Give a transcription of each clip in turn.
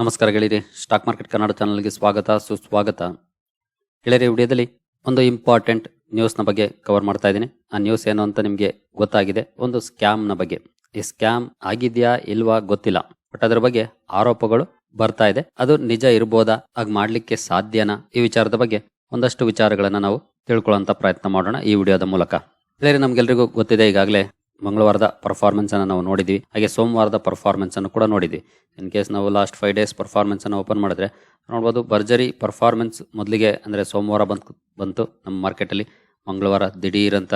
ನಮಸ್ಕಾರ ಗೆಳೆಯರಿ. Stock market Kannada ಚಾನಲ್ಗೆ ಸ್ವಾಗತ, ಸುಸ್ವಾಗತ. ಗೆಳೆಯರಿ, ವಿಡಿಯೋದಲ್ಲಿ ಒಂದು ಇಂಪಾರ್ಟೆಂಟ್ ನ್ಯೂಸ್ನ ಬಗ್ಗೆ ಕವರ್ ಮಾಡ್ತಾ ಇದ್ದೀನಿ. ಆ ನ್ಯೂಸ್ ಏನು ಅಂತ ನಿಮಗೆ ಗೊತ್ತಾಗಿದೆ. ಒಂದು ಸ್ಕ್ಯಾಮ್ನ ಬಗ್ಗೆ. ಈ ಸ್ಕ್ಯಾಮ್ ಆಗಿದೆಯಾ ಇಲ್ವಾ ಗೊತ್ತಿಲ್ಲ. ಬಟ್ ಅದರ ಬಗ್ಗೆ ಆರೋಪಗಳು ಬರ್ತಾ ಇದೆ. ಅದು ನಿಜ ಇರ್ಬೋದಾ? ಹಾಗೆ ಮಾಡಲಿಕ್ಕೆ ಸಾಧ್ಯನಾ? ಈ ವಿಚಾರದ ಬಗ್ಗೆ ಒಂದಷ್ಟು ವಿಚಾರಗಳನ್ನು ನಾವು ತಿಳ್ಕೊಳ್ಳೋಂಥ ಪ್ರಯತ್ನ ಮಾಡೋಣ ಈ ವಿಡಿಯೋದ ಮೂಲಕ. ಗೆಳೆಯರಿ ನಮಗೆಲ್ಲರಿಗೂ ಗೊತ್ತಿದೆ ಈಗಾಗಲೇ ಮಂಗಳವಾರದ ಪರ್ಫಾರ್ಮೆನ್ಸ್ ಅನ್ನು ನಾವು ನೋಡಿದ್ವಿ. ಹಾಗೆ ಸೋಮವಾರದ ಪರ್ಫಾರ್ಮೆನ್ಸ್ ಅನ್ನು ಕೂಡ ನೋಡಿದ್ವಿ. ಇನ್ ಕೇಸ್ ನಾವು ಲಾಸ್ಟ್ ಫೈವ್ ಡೇಸ್ ಪರ್ಫಾರ್ಮೆನ್ಸ್ ಅನ್ನು ಓಪನ್ ಮಾಡಿದ್ರೆ ನೋಡ್ಬೋದು ಭರ್ಜರಿ ಪರ್ಫಾರ್ಮೆನ್ಸ್ ಮೊದಲಿಗೆ ಅಂದರೆ ಸೋಮವಾರ ಬಂತು ಬಂತು ನಮ್ಮ ಮಾರ್ಕೆಟಲ್ಲಿ ಮಂಗಳವಾರ ದಿಢೀರ್ ಅಂತ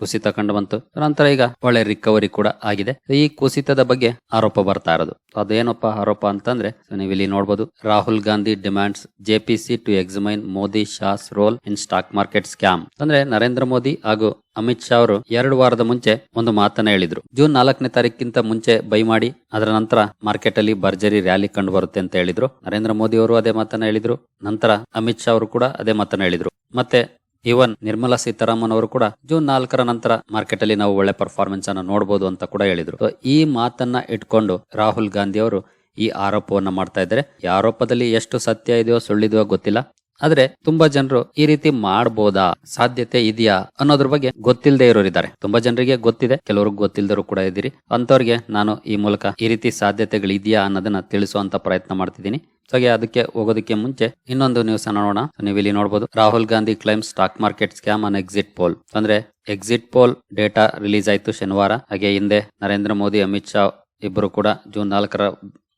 ಕುಸಿತ ಕಂಡು ಬಂತು. ನಂತರ ಈಗ ಒಳ್ಳೆ ರಿಕವರಿ ಕೂಡ ಆಗಿದೆ. ಈ ಕುಸಿತದ ಬಗ್ಗೆ ಆರೋಪ ಬರ್ತಾ ಇರೋದು. ಅದೇನಪ್ಪ ಆರೋಪ ಅಂತಂದ್ರೆ ನೀವು ಇಲ್ಲಿ ನೋಡಬಹುದು Rahul Gandhi demands JPC to examine Modi Shah's role in stock market scam. ಅಂದ್ರೆ ನರೇಂದ್ರ ಮೋದಿ ಹಾಗೂ ಅಮಿತ್ ಶಾ ಅವರು ಎರಡು ವಾರದ ಮುಂಚೆ ಒಂದು ಮಾತನ್ನ ಹೇಳಿದ್ರು. ಜೂನ್ ನಾಲ್ಕನೇ ತಾರೀಕಿಂತ ಮುಂಚೆ ಬೈ ಮಾಡಿ, ಅದರ ನಂತರ ಮಾರ್ಕೆಟ್ ಅಲ್ಲಿ ಭರ್ಜರಿ ರ್ಯಾಲಿ ಕಂಡು ಬರುತ್ತೆ ಅಂತ ಹೇಳಿದ್ರು. ನರೇಂದ್ರ ಮೋದಿ ಅವರು ಅದೇ ಮಾತನ್ನ ಹೇಳಿದ್ರು. ನಂತರ ಅಮಿತ್ ಶಾ ಅವರು ಕೂಡ ಅದೇ ಮಾತನ್ನ ಹೇಳಿದ್ರು. ಮತ್ತೆ ಇವನ್ ನಿರ್ಮಲಾ ಸೀತಾರಾಮನ್ ಅವರು ಕೂಡ ಜೂನ್ ನಾಲ್ಕರ ನಂತರ ಮಾರ್ಕೆಟ್ ಅಲ್ಲಿ ನಾವು ಒಳ್ಳೆ ಪರ್ಫಾರ್ಮೆನ್ಸ್ ಅನ್ನ ನೋಡಬಹುದು ಅಂತ ಕೂಡ ಹೇಳಿದ್ರು. ಈ ಮಾತನ್ನ ಇಟ್ಕೊಂಡು ರಾಹುಲ್ ಗಾಂಧಿ ಅವರು ಈ ಆರೋಪವನ್ನ ಮಾಡ್ತಾ ಇದ್ದಾರೆ. ಈ ಆರೋಪದಲ್ಲಿ ಎಷ್ಟು ಸತ್ಯ ಇದೆಯೋ ಸುಳ್ಳಿದೆಯೋ ಗೊತ್ತಿಲ್ಲ. ಆದ್ರೆ ತುಂಬಾ ಜನರು ಈ ರೀತಿ ಮಾಡಬಹುದಾ ಸಾಧ್ಯತೆ ಇದೆಯಾ? ಅನ್ನೋದ್ರ ಬಗ್ಗೆ ಗೊತ್ತಿಲ್ಲದೆ ಇರೋರು ಇದ್ದಾರೆ ತುಂಬಾ ಜನರಿಗೆ ಗೊತ್ತಿದೆ ಕೆಲವ್ರಿಗೆ ಗೊತ್ತಿಲ್ಲದರು ಕೂಡ ಇದ್ದೀರಿ. ಅಂತವ್ರಿಗೆ ನಾನು ಈ ಮೂಲಕ ಈ ರೀತಿ ಸಾಧ್ಯತೆಗಳು ಇದೆಯಾ ಅನ್ನೋದನ್ನ ತಿಳಿಸುವಂತ ಪ್ರಯತ್ನ ಮಾಡ್ತಿದ್ದೀನಿ. ಹಾಗೆ ಅದಕ್ಕೆ ಹೋಗೋದಕ್ಕೆ ಮುಂಚೆ ಇನ್ನೊಂದು ನ್ಯೂಸ್ ನೋಡೋಣ. ನೀವು ಇಲ್ಲಿ ನೋಡಬಹುದು Rahul Gandhi claim stock market scam on exit poll ಅಂದ್ರೆ ಎಕ್ಸಿಟ್ ಪೋಲ್ ಡೇಟಾ ರಿಲೀಸ್ ಆಯ್ತು ಶನಿವಾರ. ಹಾಗೆ ಹಿಂದೆ ನರೇಂದ್ರ ಮೋದಿ, ಅಮಿತ್ ಶಾ ಇಬ್ಬರು ಕೂಡ ಜೂನ್ ನಾಲ್ಕರ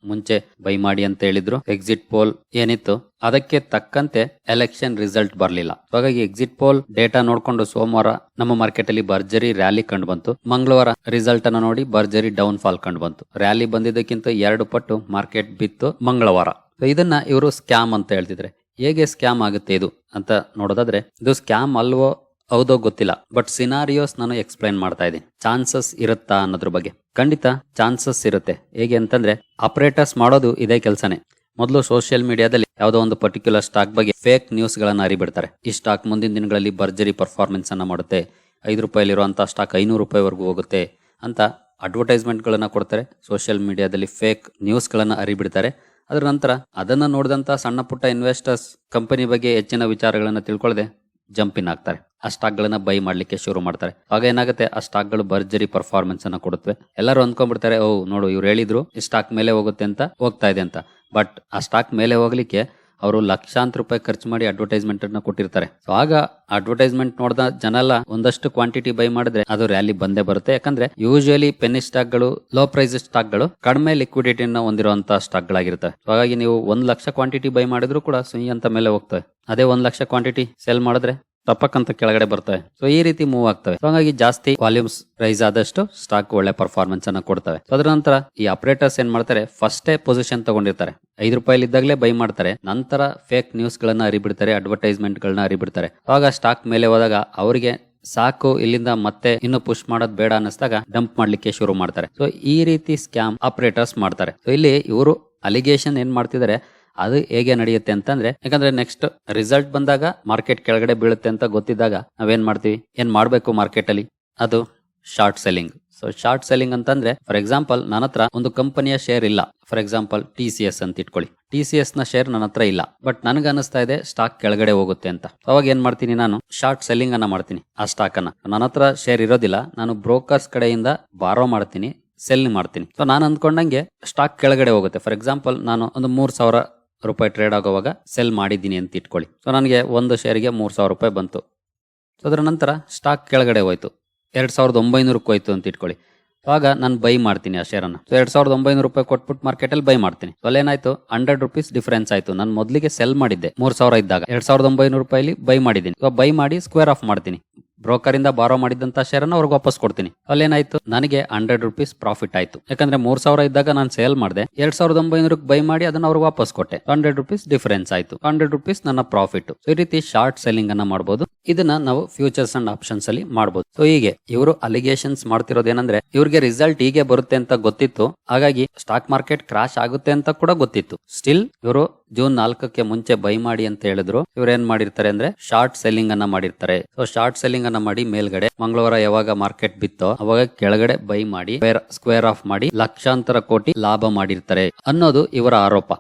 ಮುಂಚೆ ಬೈ ಮಾಡಿ ಅಂತ ಹೇಳಿದ್ರು. ಎಕ್ಸಿಟ್ ಪೋಲ್ ಏನಿತ್ತು? ಅದಕ್ಕೆ ತಕ್ಕಂತೆ ಎಲೆಕ್ಷನ್ ರಿಸಲ್ಟ್ ಬರಲಿಲ್ಲ. ಹಾಗಾಗಿ ಎಕ್ಸಿಟ್ ಪೋಲ್ ಡೇಟಾ ನೋಡ್ಕೊಂಡು ಸೋಮವಾರ ನಮ್ಮ ಮಾರ್ಕೆಟ್ ಅಲ್ಲಿ ಭರ್ಜರಿ ರ್ಯಾಲಿ ಕಂಡು ಬಂತು. ಮಂಗಳವಾರ ರಿಸಲ್ಟ್ ಅನ್ನು ನೋಡಿ ಭರ್ಜರಿ ಡೌನ್ ಫಾಲ್ ಕಂಡು ಬಂತು. ರ್ಯಾಲಿ ಬಂದಿದ್ದಕ್ಕಿಂತ ಎರಡು ಪಟ್ಟು ಮಾರ್ಕೆಟ್ ಬಿತ್ತು ಮಂಗಳವಾರ. ಇದನ್ನ ಇವರು ಸ್ಕ್ಯಾಮ್ ಅಂತ ಹೇಳ್ತಿದ್ರೆ. ಹೇಗೆ ಸ್ಕ್ಯಾಮ್ ಆಗುತ್ತೆ ಇದು ಅಂತ ನೋಡೋದಾದ್ರೆ, ಇದು ಸ್ಕ್ಯಾಮ್ ಅಲ್ವೋ ಹೌದೋ ಗೊತ್ತಿಲ್ಲ ಬಟ್ ಸಿನಾರಿಯೋಸ್ ನಾನು ಎಕ್ಸ್ಪ್ಲೈನ್ ಮಾಡ್ತಾ ಇದ್ದೀನಿ. ಚಾನ್ಸಸ್ ಇರುತ್ತಾ ಅನ್ನೋದ್ರ ಬಗ್ಗೆ. ಖಂಡಿತ ಚಾನ್ಸಸ್ ಇರುತ್ತೆ. ಹೇಗೆ ಅಂತಂದ್ರೆ ಆಪರೇಟರ್ಸ್ ಮಾಡೋದು ಇದೇ ಕೆಲಸನೇ. ಮೊದಲು ಸೋಷಿಯಲ್ ಮೀಡಿಯಾದಲ್ಲಿ ಯಾವುದೋ ಒಂದು ಪರ್ಟಿಕ್ಯುಲರ್ ಸ್ಟಾಕ್ ಬಗ್ಗೆ ಫೇಕ್ ನ್ಯೂಸ್ ಗಳನ್ನ ಅರಿಬಿಡ್ತಾರೆ ಈ ಸ್ಟಾಕ್ ಮುಂದಿನ ದಿನಗಳಲ್ಲಿ ಭರ್ಜರಿ ಪರ್ಫಾರ್ಮೆನ್ಸ್ ಅನ್ನ ಮಾಡುತ್ತೆ. ಐದು ರೂಪಾಯಿಲಿರುವಂತಹ ಸ್ಟಾಕ್ ಐನೂರು ರೂಪಾಯಿವರೆಗೂ ಹೋಗುತ್ತೆ ಅಂತ ಅಡ್ವರ್ಟೈಸ್ಮೆಂಟ್ ಗಳನ್ನ ಕೊಡ್ತಾರೆ. ಸೋಷಿಯಲ್ ಮೀಡಿಯಾದಲ್ಲಿ ಫೇಕ್ ನ್ಯೂಸ್ ಗಳನ್ನ ಅರಿಬಿಡ್ತಾರೆ ಅದರ ನಂತರ ಅದನ್ನ ನೋಡಿದಂತ ಸಣ್ಣ ಪುಟ್ಟ ಇನ್ವೆಸ್ಟರ್ಸ್ ಕಂಪನಿ ಬಗ್ಗೆ ಹೆಚ್ಚಿನ ವಿಚಾರಗಳನ್ನ ತಿಳ್ಕೊಳ್ಳದೆ ಜಂಪ್ ಇನ್ ಆಗ್ತಾರೆ. ಆ ಸ್ಟಾಕ್ ಗಳನ್ನ ಬೈ ಮಾಡ್ಲಿಕ್ಕೆ ಶುರು ಮಾಡ್ತಾರೆ. ಆಗ ಏನಾಗುತ್ತೆ? ಆ ಸ್ಟಾಕ್ಗಳು ಭರ್ಜರಿ ಪರ್ಫಾರ್ಮೆನ್ಸ್ ಅನ್ನ ಕೊಡುತ್ತವೆ. ಎಲ್ಲರೂ ಅಂದ್ಕೊಂಡ್ಬಿಡ್ತಾರೆ ಓ ನೋಡು, ಇವ್ರು ಹೇಳಿದ್ರು, ಈ ಸ್ಟಾಕ್ ಮೇಲೆ ಹೋಗುತ್ತೆ ಅಂತ ಹೋಗ್ತಾ ಇದೆ ಅಂತ. ಬಟ್ ಆ ಸ್ಟಾಕ್ ಮೇಲೆ ಹೋಗ್ಲಿಕ್ಕೆ ಅವರು ಲಕ್ಷಾಂತರ ರೂಪಾಯಿ ಖರ್ಚು ಮಾಡಿ ಅಡ್ವರ್ಟೈಸ್ಮೆಂಟ್ ಅನ್ನ ಕೊಟ್ಟಿರ್ತಾರೆ. ಸೊ ಆಗ ಅಡ್ವರ್ಟೈಸ್ಮೆಂಟ್ ನೋಡಿದ ಜನ ಎಲ್ಲ ಒಂದಷ್ಟು ಕ್ವಾಂಟಿಟಿ ಬೈ ಮಾಡಿದ್ರೆ ಅದು ರ್ಯಾಲಿ ಬಂದೇ ಬರುತ್ತೆ. ಯಾಕಂದ್ರೆ ಯೂಶುವಲಿ ಪೆನ್ನಿ ಸ್ಟಾಕ್ಗಳು ಲೋ ಪ್ರೈಸ್ ಸ್ಟಾಕ್ಗಳು ಕಡಿಮೆ ಅನ್ನ ಹೊಂದಿರುವಂತಹ ಸ್ಟಾಕ್ ಸೊ ಹಾಗಾಗಿ ನೀವು ಒಂದ್ ಲಕ್ಷ ಕ್ವಾಂಟಿಟಿ ಬೈ ಮಾಡಿದ್ರು ಕೂಡ ಸುಯಿ ಅಂತ ಮೇಲೆ ಹೋಗ್ತವೆ. ಅದೇ ಒಂದ್ ಲಕ್ಷ ಕ್ವಾಂಟಿಟಿ ಸೆಲ್ ಮಾಡಿದ್ರೆ ಟಪಕ್ ಅಂತ ಕೆಳಗಡೆ ಬರ್ತವೆ. ಸೊ ಈ ರೀತಿ ಮೂವ್ ಆಗ್ತವೆ. ಸೊ ಹಾಗಾಗಿ ಜಾಸ್ತಿ ವಾಲ್ಯೂಮ್ಸ್ ರೈಸ್ ಆದಷ್ಟು ಸ್ಟಾಕ್ ಒಳ್ಳೆ ಪರ್ಫಾರ್ಮೆನ್ಸ್ ಅನ್ನ ಕೊಡ್ತವೆ. ಸೊ ಅದರ ನಂತರ ಈ ಆಪರೇಟರ್ಸ್ ಏನ್ ಮಾಡ್ತಾರೆ? ಫಸ್ಟೇ ಪೊಸಿಷನ್ ತಗೊಂಡಿರ್ತಾರೆ. ಐದು ರೂಪಾಯಿ ಇದ್ದಾಗಲೇ ಬೈ ಮಾಡ್ತಾರೆ. ನಂತರ ಫೇಕ್ ನ್ಯೂಸ್ ಗಳನ್ನ ಅರಿಬಿಡ್ತಾರೆ ಅಡ್ವರ್ಟೈಸ್ಮೆಂಟ್ ಗಳನ್ನ ಅರಿಬಿಡ್ತಾರೆ ಆಗ ಸ್ಟಾಕ್ ಮೇಲೆ ಹೋದಾಗ ಅವರಿಗೆ ಸಾಕು, ಇಲ್ಲಿಂದ ಮತ್ತೆ ಇನ್ನು ಪುಷ್ ಮಾಡೋದು ಬೇಡ ಅನ್ನಿಸ್ದಾಗ ಡಂಪ್ ಮಾಡ್ಲಿಕ್ಕೆ ಶುರು ಮಾಡ್ತಾರೆ. ಸೊ ಈ ರೀತಿ ಸ್ಕ್ಯಾಮ್ ಆಪರೇಟರ್ಸ್ ಮಾಡ್ತಾರೆ. ಸೊ ಇಲ್ಲಿ ಇವರು ಅಲಿಗೇಷನ್ ಏನ್ ಮಾಡ್ತಿದ್ದಾರೆ? ಅದು ಹೇಗೆ ನಡೆಯುತ್ತೆ ಅಂತಂದ್ರೆ, ಯಾಕಂದ್ರೆ ನೆಕ್ಸ್ಟ್ ರಿಸಲ್ಟ್ ಬಂದಾಗ ಮಾರ್ಕೆಟ್ ಕೆಳಗಡೆ ಬೀಳುತ್ತೆ ಅಂತ ಗೊತ್ತಿದ್ದಾಗ ನಾವೇನ್ ಮಾಡ್ತೀವಿ? ಏನ್ ಮಾಡ್ಬೇಕು ಮಾರ್ಕೆಟ್ ಅಲ್ಲಿ? ಅದು short selling so short selling ಅಂತಂದ್ರೆ ಫಾರ್ ಎಕ್ಸಾಂಪಲ್ ನನ್ನ ಹತ್ರ ಒಂದು ಕಂಪನಿಯ ಶೇರ್ ಇಲ್ಲ. For example T C S ಅಂತ ಇಟ್ಕೊಳ್ಳಿ. ಟಿ ಸಿ ಎಸ್ನ ಶೇರ್ ನನ್ನ ಹತ್ರ ಇಲ್ಲ. ಬಟ್ ನನಗೆ ಅನಿಸ್ತಾ ಇದೆ ಸ್ಟಾಕ್ ಕೆಳಗಡೆ ಹೋಗುತ್ತೆ ಅಂತ. ಅವಾಗ ಏನ್ ಮಾಡ್ತೀನಿ ನಾನು? ಶಾರ್ಟ್ ಸೆಲ್ಲಿಂಗ್ ಅನ್ನ ಮಾಡ್ತೀನಿ, ಆ ಸ್ಟಾಕ್ ಅನ್ನ. ನನ್ನ ಹತ್ರ ಶೇರ್ ಇರೋದಿಲ್ಲ. ನಾನು ಬ್ರೋಕರ್ಸ್ ಕಡೆಯಿಂದ ಬಾರೋ ಮಾಡ್ತೀನಿ ಸೆಲ್ ಮಾಡ್ತೀನಿ. ಸೊ ನಾನು ಅಂದ್ಕೊಂಡಂಗೆ ಸ್ಟಾಕ್ ಕೆಳಗಡೆ ಹೋಗುತ್ತೆ. ಫಾರ್ ಎಕ್ಸಾಂಪಲ್ ನಾನು ಒಂದು ಮೂರ್ ಸಾವಿರ ರೂಪಾಯಿ ಟ್ರೇಡ್ ಆಗೋವಾಗ ಸೆಲ್ ಮಾಡಿದ್ದೀನಿ ಅಂತ ಇಟ್ಕೊಳ್ಳಿ. ಸೊ ನನಗೆ ಒಂದು ಶೇರಿಗೆ ಮೂರು ಸಾವಿರ ರೂಪಾಯಿ ಬಂತು. ಸೊ ಅದರ ನಂತರ ಸ್ಟಾಕ್ ಕೆಳಗಡೆ ಹೋಯ್ತು. ಎರಡು ಸಾವಿರದ ಒಂಬೈನೂರಕ್ಕೆ ಹೋಯ್ತು ಅಂತ ಇಟ್ಕೊಳ್ಳಿ. ಆಗ ನಾನು ಬೈ ಮಾಡ್ತೀನಿ ಆ ಶೇರನ್ನು ಸೊ ಎರಡು ಸಾವಿರದ ಒಂಬೈನೂರು ರೂಪಾಯಿ ಕೊಟ್ಬಿಟ್ಟು ಮಾರ್ಕೆಟಲ್ಲಿ ಬೈ ಮಾಡ್ತೀನಿ. ಸೊ ಅಲ್ಲೇನಾಯ್ತು ಹಂಡ್ರೆಡ್ ರುಪೀಸ್ ಡಿಫರೆನ್ಸ್ ಆಯಿತು. ನಾನು ಮೊದಲಿಗೆ ಸೆಲ್ ಮಾಡಿದ್ದೆ ಮೂರು ಸಾವಿರ ಇದ್ದಾಗ. ಎರಡು ಸಾವಿರದ ಒಂಬೈನೂರು ರೂಪಾಯಿಲಿ ಬೈ ಮಾಡಿದ್ದೀನಿ. ಸೊ ಬೈ ಮಾಡಿ ಸ್ಕ್ವೇರ್ ಆಫ್ ಮಾಡ್ತೀನಿ. ಬ್ರೋಕರ್ ಇಂದ ಬಾರೋ ಮಾಡಿದಂತ ಶೇರ್ ಅನ್ನ ಅವ್ರಿಗೆ ವಾಪಸ್ ಕೊಡ್ತೀನಿ. ಅಲ್ಲೇನಾಯ್ತು? ನನಗೆ ಹಂಡ್ರೆಡ್ ರುಪೀಸ್ ಪ್ರಾಫಿಟ್ ಆಯ್ತು. ಯಾಕಂದ್ರೆ ಮೂರ್ ಸಾವಿರ ಇದ್ದಾಗ ನಾನು ಸೇಲ್ ಮಾಡಿದೆ. ಎರಡ್ ಸಾವಿರದ ಒಂಬೈನೂರಕ್ಕೆ ಬೈ ಮಾಡಿ ಅದನ್ನ ಅವ್ರಿಗೆ ವಾಪಸ್ ಕೊಟ್ಟೆ. ಹಂಡ್ರೆಡ್ ರುಪೀಸ್ ಡಿಫರೆನ್ಸ್ ಆಯ್ತು. ಹಂಡ್ರೆಡ್ ರುಪೀಸ್ ನನ್ನ ಪ್ರಾಫಿಟ್ ಈ ರೀತಿ ಶಾರ್ಟ್ ಸೆಲ್ಲಿಂಗ್ ಅನ್ನ ಮಾಡಬಹುದು ಇದನ್ನ ನಾವು ಫ್ಯೂಚರ್ಸ್ ಅಂಡ್ ಆಪ್ಷನ್ಸ್ ಅಲ್ಲಿ ಮಾಡಬಹುದು ಸೊ ಹೀಗೆ ಇವರು ಅಲಿಗೇಷನ್ಸ್ ಮಾಡ್ತಿರೋದೇನಂದ್ರೆ ಇವ್ರಿಗೆ ರಿಸಲ್ಟ್ ಹೀಗೆ ಬರುತ್ತೆ ಅಂತ ಗೊತ್ತಿತ್ತು. ಹಾಗಾಗಿ ಸ್ಟಾಕ್ ಮಾರ್ಕೆಟ್ ಕ್ರಾಶ್ ಆಗುತ್ತೆ ಅಂತ ಕೂಡ ಗೊತ್ತಿತ್ತು. ಸ್ಟಿಲ್ ಇವರು ಜೂನ್ ನಾಲ್ಕಕ್ಕೆ ಮುಂಚೆ ಬೈ ಮಾಡಿ ಅಂತ ಹೇಳಿದ್ರು. ಇವ್ರು ಏನ್ ಮಾಡಿರ್ತಾರೆ ಅಂದ್ರೆ ಶಾರ್ಟ್ ಸೆಲ್ಲಿಂಗ್ ಅನ್ನ ಮಾಡಿರ್ತಾರೆ. ಸೊ ಶಾರ್ಟ್ ಸೆಲ್ಲಿಂಗ್ ಅನ್ನ ಮಾಡಿ ಮೇಲ್ಗಡೆ ಮಂಗಳವಾರ ಯಾವಾಗ ಮಾರ್ಕೆಟ್ ಬಿತ್ತೋ ಅವಾಗ ಕೆಳಗಡೆ ಬೈ ಮಾಡಿ ಸ್ಕ್ವೇರ್ ಆಫ್ ಮಾಡಿ ಲಕ್ಷಾಂತರ ಕೋಟಿ ಲಾಭ ಮಾಡಿರ್ತಾರೆ ಅನ್ನೋದು ಇವರ ಆರೋಪ.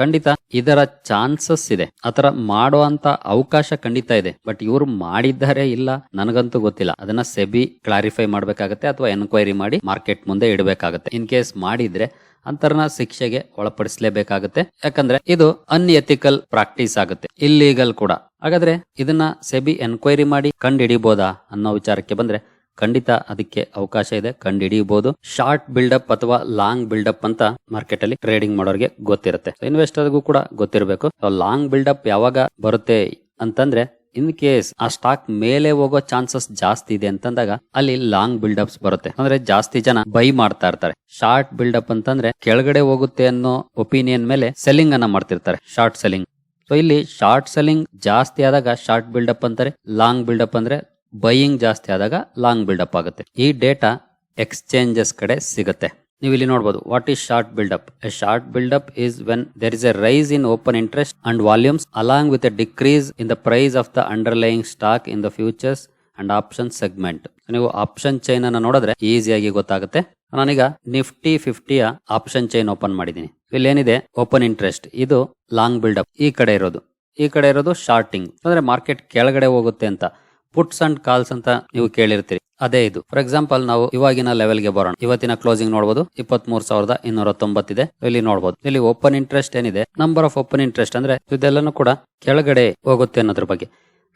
ಖಂಡಿತ ಇದರ ಚಾನ್ಸಸ್ ಇದೆ. ಆತರ ಮಾಡುವಂತ ಅವಕಾಶ ಖಂಡಿತ ಇದೆ. ಬಟ್ ಇವರು ಮಾಡಿದ್ದಾರೆ ಇಲ್ಲ ನನಗಂತೂ ಗೊತ್ತಿಲ್ಲ. ಅದನ್ನ ಸೆಬಿ ಕ್ಲಾರಿಫೈ ಮಾಡ್ಬೇಕಾಗತ್ತೆ ಅಥವಾ ಎನ್ಕ್ವೈರಿ ಮಾಡಿ ಮಾರ್ಕೆಟ್ ಮುಂದೆ ಇಡಬೇಕಾಗತ್ತೆ. ಇನ್ ಕೇಸ್ ಮಾಡಿದ್ರೆ ಅಂತರ್ನ ಶಿಕ್ಷೆಗೆ ಒಳಪಡಿಸಲೇಬೇಕಾಗುತ್ತೆ. ಯಾಕಂದ್ರೆ ಇದು ಅನ್ಎಥಿಕಲ್ ಪ್ರಾಕ್ಟೀಸ್ ಆಗುತ್ತೆ. ಇಲ್ಲೀಗಲ್ ಕೂಡ. ಹಾಗಾದ್ರೆ ಇದನ್ನ ಸೆಬಿ ಎನ್ಕ್ವೈರಿ ಮಾಡಿ ಕಂಡು ಹಿಡಿಬಹುದಾ ಅನ್ನೋ ವಿಚಾರಕ್ಕೆ ಬಂದ್ರೆ ಖಂಡಿತ ಅದಕ್ಕೆ ಅವಕಾಶ ಇದೆ. ಕಂಡು ಹಿಡಿಯಬಹುದು ಶಾರ್ಟ್ ಬಿಲ್ಡಪ್ ಅಥವಾ ಲಾಂಗ್ ಬಿಲ್ಡಪ್ ಅಂತ ಮಾರ್ಕೆಟ್ ಅಲ್ಲಿ ಟ್ರೇಡಿಂಗ್ ಮಾಡೋರಿಗೆ ಗೊತ್ತಿರುತ್ತೆ. ಇನ್ವೆಸ್ಟರ್ಗೂ ಕೂಡ ಗೊತ್ತಿರಬೇಕು. ಲಾಂಗ್ ಬಿಲ್ಡಪ್ ಯಾವಾಗ ಬರುತ್ತೆ ಅಂತಂದ್ರೆ ಇನ್ ಕೇಸ್ ಆ ಸ್ಟಾಕ್ ಮೇಲೆ ಹೋಗೋ ಚಾನ್ಸಸ್ ಜಾಸ್ತಿ ಇದೆ ಅಂತಂದಾಗ ಅಲ್ಲಿ ಲಾಂಗ್ ಬಿಲ್ಡ್ ಅಪ್ಸ್ ಬರುತ್ತೆ. ಅಂದ್ರೆ ಜಾಸ್ತಿ ಜನ ಬೈ ಮಾಡ್ತಾ ಇರ್ತಾರೆ. ಶಾರ್ಟ್ ಬಿಲ್ಡ್ ಅಪ್ ಅಂತಂದ್ರೆ ಕೆಳಗಡೆ ಹೋಗುತ್ತೆ ಅನ್ನೋ ಒಪಿನಿಯನ್ ಮೇಲೆ ಸೆಲ್ಲಿಂಗ್ ಅನ್ನ ಮಾಡ್ತಿರ್ತಾರೆ. ಶಾರ್ಟ್ ಸೆಲ್ಲಿಂಗ್ ಸೊ ಇಲ್ಲಿ ಶಾರ್ಟ್ ಸೆಲ್ಲಿಂಗ್ ಜಾಸ್ತಿ ಆದಾಗ ಶಾರ್ಟ್ ಅಪ್ ಅಂತಾರೆ ಲಾಂಗ್ ಬಿಲ್ಡ್ ಅಪ್ ಅಂದ್ರೆ ಬೈಯಿಂಗ್ ಜಾಸ್ತಿ ಆದಾಗ ಲಾಂಗ್ ಬಿಲ್ಡ್ ಅಪ್ ಆಗುತ್ತೆ. ಈ ಡೇಟಾ ಎಕ್ಸ್ಚೇಂಜಸ್ ಕಡೆ ಸಿಗುತ್ತೆ. ನೀವು ಇಲ್ಲಿ ನೋಡಬಹುದು what is short buildup a short buildup is when there is a rise in open interest and volumes along with a decrease in the price of the underlying stock in the futures and option segment ನೀವು option chain ಅನ್ನ ನೋಡಿದ್ರೆ ಈಸಿಯಾಗಿ ಗೊತ್ತಾಗುತ್ತೆ. ನಾನೀಗ Nifty ಫಿಫ್ಟಿಯ option chain open ಮಾಡಿದ್ದೀನಿ ಇಲ್ಲಿ ಏನಿದೆ ಓಪನ್ ಇಂಟ್ರೆಸ್ಟ್ ಇದು ಲಾಂಗ್ ಬಿಲ್ಡಪ್ ಈ ಕಡೆ ಇರೋದು. ಈ ಕಡೆ ಇರೋದು ಶಾರ್ಟಿಂಗ್ ಅಂದ್ರೆ ಮಾರ್ಕೆಟ್ ಕೆಳಗಡೆ ಹೋಗುತ್ತೆ ಅಂತ. ಪುಟ್ಸ್ ಅಂಡ್ ಕಾಲ್ಸ್ ಅಂತ ನೀವು ಕೇಳಿರ್ತೀರಿ. ಅದೇ ಇದು. ಫಾರ್ ಎಕ್ಸಾಂಪಲ್ ನಾವು ಇವಾಗಿನ ಲೆವೆಲ್ಗೆ ಬರೋಣ. ಇವತ್ತಿನ ಕ್ಲೋಸಿಂಗ್ ನೋಡಬಹುದು ಇಪ್ಪತ್ತ್ ಮೂರ್ ಸಾವಿರದ ಇನ್ನೂರ ತೊಂಬತ್ತಿದೆ. ಇಲ್ಲಿ ನೋಡಬಹುದು ಇಲ್ಲಿ ಓಪನ್ ಇಂಟ್ರೆಸ್ಟ್ ಏನಿದೆ? ನಂಬರ್ ಆಫ್ ಓಪನ್ ಇಂಟ್ರೆಸ್ಟ್ ಅಂದ್ರೆ ಇದೆಲ್ಲನೂ ಕೂಡ ಕೆಳಗಡೆ ಹೋಗುತ್ತೆ ಅನ್ನೋದ್ರ ಬಗ್ಗೆ.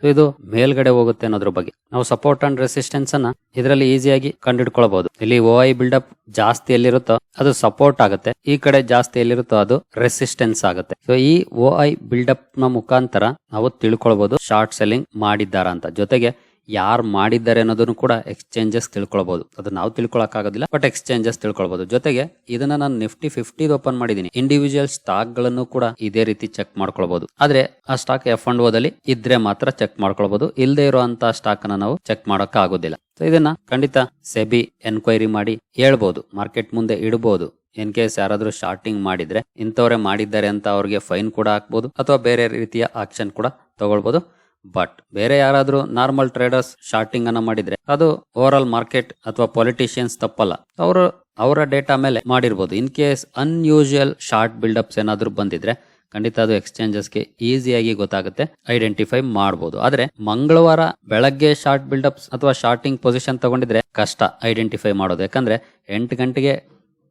So, ಇದು ಮೇಲ್ಗಡೆ ಹೋಗುತ್ತೆ ಅನ್ನೋದ್ರ ಬಗ್ಗೆ. ನಾವು ಸಪೋರ್ಟ್ ಅಂಡ್ ರೆಸಿಸ್ಟೆನ್ಸ್ ಅನ್ನ ಇದರಲ್ಲಿ ಈಸಿಯಾಗಿ ಕಂಡುಹಿಡ್ಕೊಳ್ಬಹುದು. ಇಲ್ಲಿ ಓ ಐ ಬಿಲ್ಡಪ್ ಜಾಸ್ತಿ ಎಲ್ಲಿರುತ್ತೋ ಅದು ಸಪೋರ್ಟ್ ಆಗುತ್ತೆ. ಈ ಕಡೆ ಜಾಸ್ತಿ ಎಲ್ಲಿರುತ್ತೋ ಅದು ರೆಸಿಸ್ಟೆನ್ಸ್ ಆಗುತ್ತೆ. ಸೊ ಈ ಓ ಐ ಬಿಲ್ಡಪ್ನ ಮುಖಾಂತರ ನಾವು ತಿಳ್ಕೊಳ್ಬಹುದು ಶಾರ್ಟ್ ಸೆಲ್ಲಿಂಗ್ ಮಾಡಿದ್ದಾರ ಅಂತ. ಜೊತೆಗೆ ಯಾರು ಮಾಡಿದ್ದಾರೆ ಅನ್ನೋದನ್ನು ಕೂಡ ಎಕ್ಸ್ಚೇಂಜಸ್ ತಿಳ್ಕೊಳ್ಬಹುದು ಅದು ನಾವು ತಿಳ್ಕೊಳಕ್ ಆಗೋದಿಲ್ಲ ಬಟ್ ಎಕ್ಸ್ಚೇಂಜಸ್ ತಿಳ್ಕೊಳ್ಬಹುದು ಜೊತೆಗೆ ಇದನ್ನ ನಾನು ನಿಫ್ಟಿ ಫಿಫ್ಟಿ ಓಪನ್ ಮಾಡಿದೀನಿ. ಇಂಡಿವಿಜುವಲ್ ಸ್ಟಾಕ್ಗಳನ್ನು ಕೂಡ ಇದೇ ರೀತಿ ಚೆಕ್ ಮಾಡ್ಕೊಳ್ಬಹುದು ಆದ್ರೆ ಆ ಸ್ಟಾಕ್ ಎಫ್ ಅಂಡ್ ಓದಲ್ಲಿ ಇದ್ರೆ ಮಾತ್ರ ಚೆಕ್ ಮಾಡ್ಕೊಳ್ಬಹುದು ಇಲ್ಲದೆ ಇರುವಂತಹ ಸ್ಟಾಕ್ ಅನ್ನ ನಾವು ಚೆಕ್ ಮಾಡಕ್ ಆಗೋದಿಲ್ಲ ಸೊ ಇದನ್ನ ಖಂಡಿತ ಸೆಬಿ ಎನ್ಕ್ವೈರಿ ಮಾಡಿ ಹೇಳ್ಬಹುದು ಮಾರ್ಕೆಟ್ ಮುಂದೆ ಇಡಬಹುದು ಇನ್ ಕೇಸ್ ಯಾರಾದ್ರೂ ಶಾರ್ಟಿಂಗ್ ಮಾಡಿದ್ರೆ, ಇಂಥವ್ರೆ ಮಾಡಿದ್ದಾರೆ ಅಂತ ಅವ್ರಿಗೆ ಫೈನ್ ಕೂಡ ಹಾಕ್ಬಹುದು ಅಥವಾ ಬೇರೆ ರೀತಿಯ ಆಕ್ಷನ್ ಕೂಡ ತಗೊಳ್ಬಹುದು ಬಟ್ ಬೇರೆ ಯಾರಾದ್ರೂ ನಾರ್ಮಲ್ ಟ್ರೇಡರ್ಸ್ ಶಾರ್ಟಿಂಗ್ ಅನ್ನ ಮಾಡಿದ್ರೆ ಅದು ಓವರ್ ಆಲ್ ಮಾರ್ಕೆಟ್ ಅಥವಾ ಪೊಲಿಟಿಷಿಯನ್ಸ್ ತಪ್ಪಲ್ಲ. ಅವರು ಅವರ ಡೇಟಾ ಮೇಲೆ ಮಾಡಿರ್ಬೋದು. In case unusual short buildups ಏನಾದ್ರೂ ಬಂದಿದ್ರೆ ಖಂಡಿತ ಅದು ಎಕ್ಸ್ಚೇಂಜಸ್ಗೆ ಈಸಿಯಾಗಿ ಗೊತ್ತಾಗುತ್ತೆ. ಐಡೆಂಟಿಫೈ ಮಾಡಬಹುದು ಆದ್ರೆ ಮಂಗಳವಾರ ಬೆಳಗ್ಗೆ ಶಾರ್ಟ್ ಬಿಲ್ಡಪ್ಸ್ ಅಥವಾ ಶಾರ್ಟಿಂಗ್ ಪೊಸಿಷನ್ ತಗೊಂಡಿದ್ರೆ ಕಷ್ಟ. ಐಡೆಂಟಿಫೈ ಮಾಡೋದು. ಯಾಕಂದ್ರೆ ಎಂಟು ಗಂಟೆಗೆ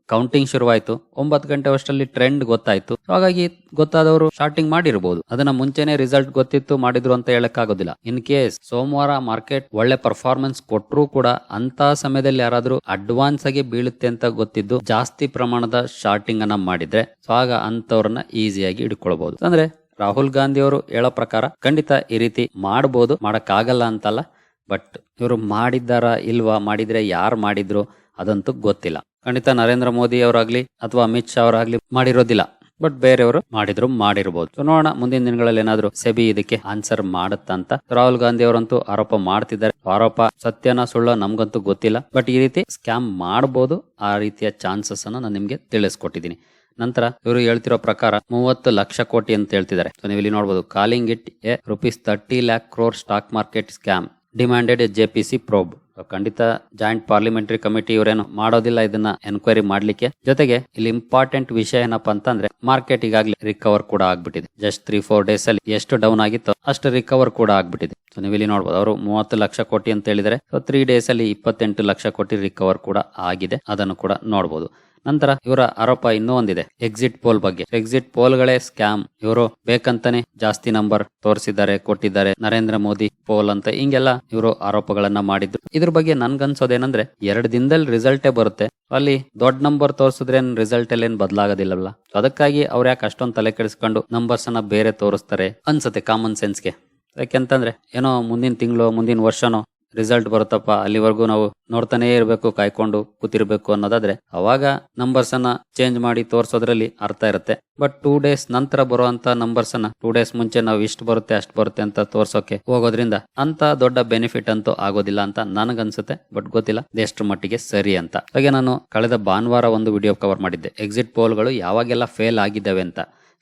ಕೌಂಟಿಂಗ್ ಶುರುವಾಯ್ತು. ಒಂಬತ್ತು ಗಂಟೆ ಅಷ್ಟರಲ್ಲಿ ಟ್ರೆಂಡ್ ಗೊತ್ತಾಯ್ತು ಹಾಗಾಗಿ ಗೊತ್ತಾದವರು ಶಾರ್ಟಿಂಗ್ ಮಾಡಿರಬಹುದು ಅದನ್ನ ಮುಂಚೆನೆ ರಿಸಲ್ಟ್ ಗೊತ್ತಿತ್ತು, ಮಾಡಿದ್ರು ಅಂತ ಹೇಳಕ್ ಆಗೋದಿಲ್ಲ ಇನ್ ಕೇಸ್ ಸೋಮವಾರ ಮಾರ್ಕೆಟ್ ಒಳ್ಳೆ ಪರ್ಫಾರ್ಮೆನ್ಸ್ ಕೊಟ್ಟರು ಕೂಡ ಅಂತ ಸಮಯದಲ್ಲಿ ಯಾರಾದ್ರೂ ಅಡ್ವಾನ್ಸ್ ಆಗಿ ಬೀಳುತ್ತೆ ಅಂತ ಗೊತ್ತಿದ್ದು ಜಾಸ್ತಿ ಪ್ರಮಾಣದ ಶಾರ್ಟಿಂಗ್ ಅನ್ನ ಮಾಡಿದ್ರೆ ಸೊ ಆಗ ಅಂತವ್ರನ್ನ ಈಸಿಯಾಗಿ ಇಟ್ಕೊಳ್ಬಹುದು ಅಂದ್ರೆ ರಾಹುಲ್ ಗಾಂಧಿ ಅವರು ಹೇಳೋ ಪ್ರಕಾರ ಖಂಡಿತ ಈ ರೀತಿ ಮಾಡಬಹುದು ಮಾಡಕ್ಕಾಗಲ್ಲ ಅಂತಲ್ಲ. ಬಟ್ ಇವರು ಮಾಡಿದ್ದಾರಾ ಇಲ್ವಾ, ಮಾಡಿದ್ರೆ ಯಾರು ಮಾಡಿದ್ರು, ಅದಂತೂ ಗೊತ್ತಿಲ್ಲ. ಖಂಡಿತ ನರೇಂದ್ರ ಮೋದಿ ಅವರಾಗ್ಲಿ ಅಥವಾ ಅಮಿತ್ ಶಾ ಅವರಾಗ್ಲಿ ಮಾಡಿರೋದಿಲ್ಲ. ಬಟ್ ಬೇರೆಯವರು ಮಾಡಿದ್ರು ಮಾಡಿರಬಹುದು ನೋಡೋಣ, ಮುಂದಿನ ದಿನಗಳಲ್ಲಿ ಏನಾದ್ರು ಸೆಬಿ ಇದಕ್ಕೆ ಆನ್ಸರ್ ಮಾಡುತ್ತಂತ. ರಾಹುಲ್ ಗಾಂಧಿ ಅವರಂತೂ ಆರೋಪ ಮಾಡ್ತಿದ್ದಾರೆ. ಆರೋಪ ಸತ್ಯನ ಸುಳ್ಳ ನಮ್ಗಂತೂ ಗೊತ್ತಿಲ್ಲ. ಬಟ್ ಈ ರೀತಿ ಸ್ಕ್ಯಾಮ್ ಮಾಡಬಹುದು ಆ ರೀತಿಯ ಚಾನ್ಸಸ್ ಅನ್ನ ನಾನು ನಿಮ್ಗೆ ತಿಳಿಸ್ಕೊಟ್ಟಿದ್ದೀನಿ. ನಂತರ ಇವರು ಹೇಳ್ತಿರೋ ಪ್ರಕಾರ ಮೂವತ್ತು ಲಕ್ಷ ಕೋಟಿ ಅಂತ ಹೇಳ್ತಿದ್ದಾರೆ. ಸೊ ನೀವು ಇಲ್ಲಿ ನೋಡಬಹುದು calling it a rupees thirty lakh crore stock market scam demanded a J P C probe ಖಂಡಿತ ಜಾಯಿಂಟ್ ಪಾರ್ಲಿಮೆಂಟರಿ ಕಮಿಟಿ ಇವರೇನು ಮಾಡೋದಿಲ್ಲ ಇದನ್ನ ಎನ್ಕ್ವೈರಿ ಮಾಡ್ಲಿಕ್ಕೆ. ಜೊತೆಗೆ ಇಲ್ಲಿ ಇಂಪಾರ್ಟೆಂಟ್ ವಿಷಯ ಏನಪ್ಪಾ ಅಂತಂದ್ರೆ ಮಾರ್ಕೆಟ್ ಈಗಾಗಲೇ ರಿಕವರ್ ಕೂಡ ಆಗ್ಬಿಟ್ಟಿದೆ. ಜಸ್ಟ್ ತ್ರೀ ಫೋರ್ ಡೇಸ್ ಅಲ್ಲಿ ಎಷ್ಟು ಡೌನ್ ಆಗಿತ್ತು ಅಷ್ಟು ರಿಕವರ್ ಕೂಡ ಆಗ್ಬಿಟ್ಟಿದೆ. ಸೊ ನೀವು ಇಲ್ಲಿ ನೋಡಬಹುದು ಅವರು ಮೂವತ್ತು ಲಕ್ಷ ಕೋಟಿ ಅಂತ ಹೇಳಿದರೆ ಸೊ ತ್ರೀ ಡೇಸ್ ಅಲ್ಲಿ ಇಪ್ಪತ್ತೆಂಟು ಲಕ್ಷ ಕೋಟಿ ರಿಕವರ್ ಕೂಡ ಆಗಿದೆ. ಅದನ್ನು ಕೂಡ ನೋಡಬಹುದು ನಂತರ ಇವರ ಆರೋಪ ಇನ್ನೂ ಒಂದಿದೆ. ಎಕ್ಸಿಟ್ ಪೋಲ್ ಬಗ್ಗೆ. ಎಕ್ಸಿಟ್ ಪೋಲ್ಗಳೇ ಸ್ಕ್ಯಾಮ್. ಇವರು ಬೇಕಂತಾನೆ ಜಾಸ್ತಿ ನಂಬರ್ ತೋರಿಸಿದ್ದಾರೆ, ಕೊಟ್ಟಿದ್ದಾರೆ. ನರೇಂದ್ರ ಮೋದಿ ಪೋಲ್ ಅಂತ ಹಿಂಗೆಲ್ಲ ಇವರು ಆರೋಪಗಳನ್ನ ಮಾಡಿದ್ರು. ಇದ್ರ ಬಗ್ಗೆ ನನ್ಗನ್ಸೋದೇನಂದ್ರೆ, ಎರಡು ದಿನದಲ್ಲಿ ರಿಸಲ್ಟೇ ಬರುತ್ತೆ. ಅಲ್ಲಿ ದೊಡ್ಡ ನಂಬರ್ ತೋರಿಸಿದ್ರೆ ರಿಸಲ್ಟ್ ಅಲ್ಲಿ ಏನ್ ಬದಲಾಗೋದಿಲ್ಲಲ್ಲ. ಅದಕ್ಕಾಗಿ ಅವ್ರು ಯಾಕೆ ಅಷ್ಟೊಂದು ತಲೆ ಕೆಡಿಸ್ಕೊಂಡು ನಂಬರ್ಸ್ ಅನ್ನ ಬೇರೆ ತೋರಿಸ್ತಾರೆ ಅನ್ಸುತ್ತೆ ಕಾಮನ್ ಸೆನ್ಸ್ಗೆ ಯಾಕೆಂತಂದ್ರೆ, ಏನೋ ಮುಂದಿನ ತಿಂಗಳು, ಮುಂದಿನ ವರ್ಷನೋ ರಿಸಲ್ಟ್ ಬರುತ್ತಪ್ಪ. ಅಲ್ಲಿವರೆಗೂ ನಾವು ನೋಡ್ತಾನೇ ಇರಬೇಕು, ಕಾಯ್ಕೊಂಡು ಕೂತಿರ್ಬೇಕು ಅನ್ನೋದಾದ್ರೆ ಅವಾಗ ನಂಬರ್ಸ್ ಅನ್ನ ಚೇಂಜ್ ಮಾಡಿ ತೋರಿಸೋದ್ರಲ್ಲಿ ಅರ್ಥ ಇರುತ್ತೆ. ಬಟ್ ಟೂ ಡೇಸ್ ನಂತರ ಬರುವಂತ ನಂಬರ್ಸ್ ಅನ್ನ ಟೂ ಡೇಸ್ ಮುಂಚೆ ನಾವು ಇಷ್ಟು ಬರುತ್ತೆ, ಅಷ್ಟು ಬರುತ್ತೆ ಅಂತ ತೋರ್ಸೋಕೆ ಹೋಗೋದ್ರಿಂದ ಅಂತ ದೊಡ್ಡ ಬೆನಿಫಿಟ್ ಅಂತೂ ಆಗೋದಿಲ್ಲ ಅಂತ ನನಗನ್ಸುತ್ತೆ. ಬಟ್ ಗೊತ್ತಿಲ್ಲ ಎಷ್ಟು ಮಟ್ಟಿಗೆ ಸರಿ ಅಂತ. ಹಾಗೆ ನಾನು ಕಳೆದ ಭಾನುವಾರ ಒಂದು ವಿಡಿಯೋ ಕವರ್ ಮಾಡಿದ್ದೆ. ಎಕ್ಸಿಟ್ ಪೋಲ್ಗಳು ಯಾವಾಗೆಲ್ಲ ಫೇಲ್ ಆಗಿದ್ದಾವೆ ಅಂತ.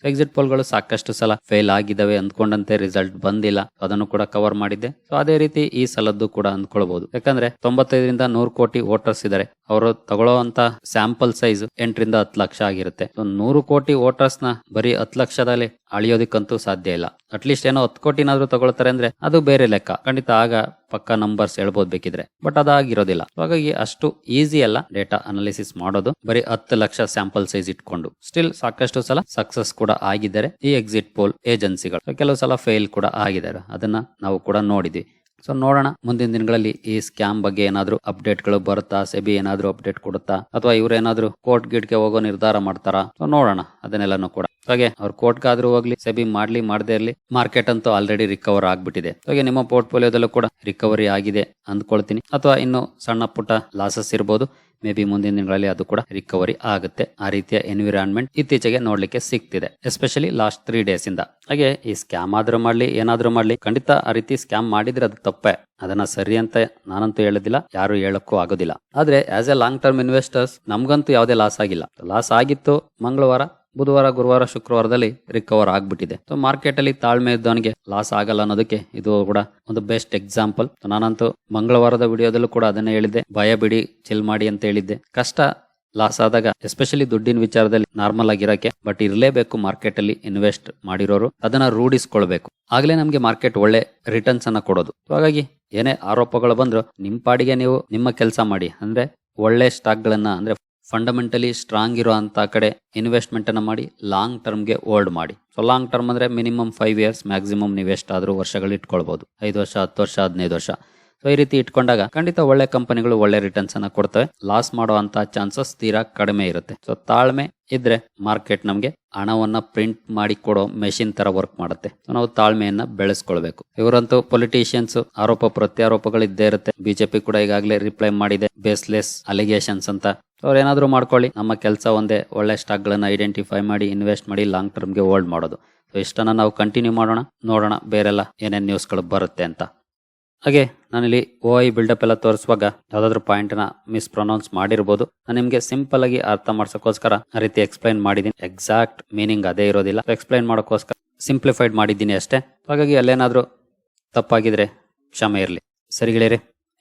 ಎಕ್ಸಿಟ್ ಪೋಲ್ಗಳು ಸಾಕಷ್ಟು ಸಲ ಫೇಲ್ ಆಗಿದ್ದಾವೆ ಅಂದ್ಕೊಂಡಂತೆ ರಿಸಲ್ಟ್ ಬಂದಿಲ್ಲ. ಅದನ್ನು ಕೂಡ ಕವರ್ ಮಾಡಿದ್ದೆ. ಸೊ ಅದೇ ರೀತಿ ಈ ಸಲದ್ದು ಕೂಡ ಅಂದ್ಕೊಳ್ಬಹುದು ಯಾಕಂದ್ರೆ ತೊಂಬತ್ತೈದರಿಂದ ನೂರು ಕೋಟಿ ವೋಟರ್ಸ್ ಇದ್ದಾರೆ ಅವರು ತಗೊಳ್ಳೋಂತ ಸ್ಯಾಂಪಲ್ ಸೈಜ್ ಎಂಟರಿಂದ ಹತ್ತು ಲಕ್ಷ ಆಗಿರುತ್ತೆ. ನೂರು ಕೋಟಿ ವೋಟರ್ಸ್ನ ಬರೀ ಹತ್ತು ಲಕ್ಷದಲ್ಲಿ ಅಳಿಯೋದಕ್ಕಂತೂ ಸಾಧ್ಯ ಇಲ್ಲ. ಅಟ್ಲೀಸ್ಟ್ ಏನೋ ಹತ್ತು ಕೋಟಿನಾದ್ರೂ ತಗೊಳ್ತಾರೆ ಅಂದ್ರೆ ಅದು ಬೇರೆ ಲೆಕ್ಕ. ಖಂಡಿತ ಆಗ ಪಕ್ಕ ನಂಬರ್ಸ್ ಹೇಳ್ಬೋದು ಬೇಕಿದ್ರೆ. ಬಟ್ ಅದಾಗಿರೋದಿಲ್ಲ. ಹಾಗಾಗಿ ಅಷ್ಟು ಈಸಿ ಅಲ್ಲ ಡೇಟಾ ಅನಾಲಿಸಿಸ್ ಮಾಡೋದು. ಬರೀ ಹತ್ತು ಲಕ್ಷ ಸ್ಯಾಂಪಲ್ ಸೈಜ್ ಇಟ್ಕೊಂಡು. ಸ್ಟಿಲ್ ಸಾಕಷ್ಟು ಸಲ ಸಕ್ಸಸ್ ಕೂಡ ಆಗಿದ್ದಾರೆ. ಈ ಎಕ್ಸಿಟ್ ಪೋಲ್ ಏಜೆನ್ಸಿಗಳು ಕೆಲವು ಸಲ ಫೇಲ್ ಕೂಡ ಆಗಿದ್ದಾರೆ. ಅದನ್ನ ನಾವು ಕೂಡ ನೋಡಿದ್ವಿ. ಸೊ ನೋಡೋಣ. ಮುಂದಿನ ದಿನಗಳಲ್ಲಿ ಈ ಸ್ಕ್ಯಾಮ್ ಬಗ್ಗೆ ಏನಾದ್ರೂ ಅಪ್ಡೇಟ್ಗಳು ಬರುತ್ತಾ? ಸೆಬಿ ಏನಾದ್ರೂ ಅಪ್ಡೇಟ್ ಕೊಡುತ್ತಾ? ಅಥವಾ ಇವ್ರು ಏನಾದ್ರೂ ಕೋರ್ಟ್ ಗಿಟ್ಗೆ ಹೋಗೋ ನಿರ್ಧಾರ ಮಾಡ್ತಾರಾ? ಸೊ ನೋಡೋಣ. ಅದನ್ನೆಲ್ಲಾನು ಕೂಡ. ಹಾಗೆ ಅವ್ರ ಕೋರ್ಟ್ಗಾದ್ರೂ ಹೋಗ್ಲಿ ಸೆಬಿ ಮಾಡ್ಲಿ, ಮಾಡದೇ ಇರಲಿ ಮಾರ್ಕೆಟ್ ಅಂತೂ ಆಲ್ರೆಡಿ ರಿಕವರ್ ಆಗ್ಬಿಟ್ಟಿದೆ. ಹಾಗೆ ನಿಮ್ಮ ಪೋರ್ಟ್ಫೋಲಿಯೋದಲ್ಲೂ ಕೂಡ ರಿಕವರಿ ಆಗಿದೆ ಅಂದ್ಕೊಳ್ತೀನಿ. ಅಥವಾ ಇನ್ನು ಸಣ್ಣ ಪುಟ್ಟ ಲಾಸಸ್ ಇರ್ಬೋದು. ಮೇ ಬಿ ಮುಂದಿನ ದಿನಗಳಲ್ಲಿ ಅದು ಕೂಡ ರಿಕವರಿ ಆಗುತ್ತೆ. ಆ ರೀತಿಯ ಎನ್ವಿರಾನ್ಮೆಂಟ್ ಇತ್ತೀಚೆಗೆ ನೋಡ್ಲಿಕ್ಕೆ ಸಿಗ್ತಿದೆ. ಎಸ್ಪೆಷಲಿ ಲಾಸ್ಟ್ ತ್ರೀ ಡೇಸ್ ಇಂದ. ಹಾಗೆ ಈ ಸ್ಕ್ಯಾಮ್ ಆದ್ರೂ ಮಾಡ್ಲಿ, ಏನಾದ್ರೂ ಮಾಡ್ಲಿ, ಖಂಡಿತ ಆ ರೀತಿ ಸ್ಕ್ಯಾಮ್ ಮಾಡಿದ್ರೆ ಅದು ತಪ್ಪೆ. ಅದನ್ನ ಸರಿ ಅಂತ ನಾನಂತೂ ಹೇಳೋದಿಲ್ಲ, ಯಾರು ಹೇಳಕ್ಕೂ ಆಗೋದಿಲ್ಲ. ಆದ್ರೆ as a long term investors ನಮ್ಗಂತೂ ಯಾವುದೇ ಲಾಸ್ ಆಗಿಲ್ಲ. ಲಾಸ್ ಆಗಿತ್ತು ಮಂಗಳವಾರ ಬುಧವಾರ, ಗುರುವಾರ, ಶುಕ್ರವಾರದಲ್ಲಿ ರಿಕವರ್ ಆಗ್ಬಿಟ್ಟಿದೆ. ಸೊ ಮಾರ್ಕೆಟ್ ಅಲ್ಲಿ ತಾಳ್ಮೆ ಇದ್ದವನಿಗೆ ಲಾಸ್ ಆಗಲ್ಲ ಅನ್ನೋದಕ್ಕೆ ಇದು ಕೂಡ ಒಂದು ಬೆಸ್ಟ್ ಎಕ್ಸಾಂಪಲ್ ನಾನಂತೂ ಮಂಗಳವಾರದ ವಿಡಿಯೋದಲ್ಲೂ ಕೂಡ ಅದನ್ನೇ ಹೇಳಿದ್ದೆ. ಭಯ ಬಿಡಿ ಚಿಲ್ ಮಾಡಿ ಅಂತ ಹೇಳಿದ್ದೆ. ಕಷ್ಟ ಲಾಸ್ ಆದಾಗ ಎಸ್ಪೆಷಲಿ ದುಡ್ಡಿನ ವಿಚಾರದಲ್ಲಿ ನಾರ್ಮಲ್ ಆಗಿರಕ್ಕೆ ಬಟ್ ಇರಲೇಬೇಕು ಮಾರ್ಕೆಟ್ ಅಲ್ಲಿ ಇನ್ವೆಸ್ಟ್ ಮಾಡಿರೋರು. ಅದನ್ನ ರೂಢಿಸ್ಕೊಳ್ಬೇಕು. ಆಗ್ಲೇ ನಮ್ಗೆ ಮಾರ್ಕೆಟ್ ಒಳ್ಳೆ ರಿಟರ್ನ್ಸ್ ಅನ್ನ ಕೊಡೋದು. ಹಾಗಾಗಿ ಏನೇ ಆರೋಪಗಳು ಬಂದ್ರು ನಿಮ್ ಪಾಡಿಗೆ ನೀವು ನಿಮ್ಮ ಕೆಲಸ ಮಾಡಿ. ಅಂದ್ರೆ ಒಳ್ಳೆ ಸ್ಟಾಕ್ ಗಳನ್ನ, ಅಂದ್ರೆ ಫಂಡಮೆಂಟಲಿ ಸ್ಟ್ರಾಂಗ್ ಇರೋ ಅಂತ ಕಡೆ ಇನ್ವೆಸ್ಟ್ಮೆಂಟ್ ಅನ್ನ ಮಾಡಿ ಲಾಂಗ್ ಟರ್ಮ್ಗೆ ಹೋಲ್ಡ್ ಮಾಡಿ. ಸೊ ಲಾಂಗ್ ಟರ್ಮ್ ಅಂದ್ರೆ ಮಿನಿಮಮ್ ಫೈವ್ ಇಯರ್ಸ್ ಮ್ಯಾಕ್ಸಿಮಮ್ ನೀವು ಎಷ್ಟಾದ್ರೂ ವರ್ಷಗಳು ಇಟ್ಕೊಳ್ಬೋದು. ಐದು ವರ್ಷ, ಹತ್ತು ವರ್ಷ, ಹದಿನೈದು ವರ್ಷ. ಸೊ ಈ ರೀತಿ ಇಟ್ಕೊಂಡಾಗ ಖಂಡಿತ ಒಳ್ಳೆ ಕಂಪನಿಗಳು ಒಳ್ಳೆ ರಿಟರ್ನ್ಸ್ ಅನ್ನ ಕೊಡ್ತವೆ. ಲಾಸ್ ಮಾಡುವಂತ ಚಾನ್ಸಸ್ ತೀರಾ ಕಡಿಮೆ ಇರುತ್ತೆ. ಸೊ ತಾಳ್ಮೆ ಇದ್ರೆ ಮಾರ್ಕೆಟ್ ನಮಗೆ ಹಣವನ್ನ ಪ್ರಿಂಟ್ ಮಾಡಿ ಕೊಡೋ ಮೆಷಿನ್ ತರ ವರ್ಕ್ ಮಾಡುತ್ತೆ. ನಾವು ತಾಳ್ಮೆಯನ್ನ ಬೆಳೆಸ್ಕೊಳ್ಬೇಕು. ಇವರಂತೂ ಪೊಲಿಟಿಷಿಯನ್ಸ್ ಆರೋಪ ಪ್ರತ್ಯಾರೋಪಗಳು ಇದ್ದೇ ಇರುತ್ತೆ. ಬಿಜೆಪಿ ಕೂಡ ಈಗಾಗಲೇ ರಿಪ್ಲೈ ಮಾಡಿದೆ. ಬೇಸ್ಲೆಸ್ ಅಲಿಗೇಷನ್ಸ್ ಅಂತ. ಅವ್ರು ಏನಾದರೂ ಮಾಡ್ಕೊಳ್ಳಿ. ನಮ್ಮ ಕೆಲಸ ಒಂದೇ. ಒಳ್ಳೆ ಸ್ಟಾಕ್ಗಳನ್ನು ಐಡೆಂಟಿಫೈ ಮಾಡಿ ಇನ್ವೆಸ್ಟ್ ಮಾಡಿ ಲಾಂಗ್ ಟರ್ಮ್ಗೆ ಹೋಲ್ಡ್ ಮಾಡೋದು. ಸೊ ಇಷ್ಟನ್ನು ನಾವು ಕಂಟಿನ್ಯೂ ಮಾಡೋಣ. ನೋಡೋಣ ಬೇರೆಲ್ಲ ಏನೇನು ನ್ಯೂಸ್ಗಳು ಬರುತ್ತೆ ಅಂತ. ಹಾಗೆ, ನಾನಿಲ್ಲಿ ಓ ಐ ಬಿಲ್ಡಪ್ ಎಲ್ಲ ತೋರಿಸುವಾಗ ಯಾವುದಾದ್ರೂ ಪಾಯಿಂಟ್ನ ಮಿಸ್ ಪ್ರೊನೌನ್ಸ್ ಮಾಡಿರ್ಬೋದು. ನಾನು ನಿಮಗೆ ಸಿಂಪಲ್ ಆಗಿ ಅರ್ಥ ಮಾಡ್ಸೋಕ್ಕೋಸ್ಕರ ಆ ರೀತಿ ಎಕ್ಸ್ಪ್ಲೈನ್ ಮಾಡಿದ್ದೀನಿ ಎಕ್ಸಾಕ್ಟ್ ಮೀನಿಂಗ್ ಅದೇ ಇರೋದಿಲ್ಲ. ಎಕ್ಸ್ಪ್ಲೈನ್ ಮಾಡೋಕ್ಕೋಸ್ಕರ ಸಿಂಪ್ಲಿಫೈಡ್ ಮಾಡಿದ್ದೀನಿ ಅಷ್ಟೇ. ಹಾಗಾಗಿ ಅಲ್ಲೇನಾದರೂ ತಪ್ಪಾಗಿದ್ರೆ ಕ್ಷಮೆ ಇರಲಿ. ಸರಿ ಗೆಳೆಯರೆ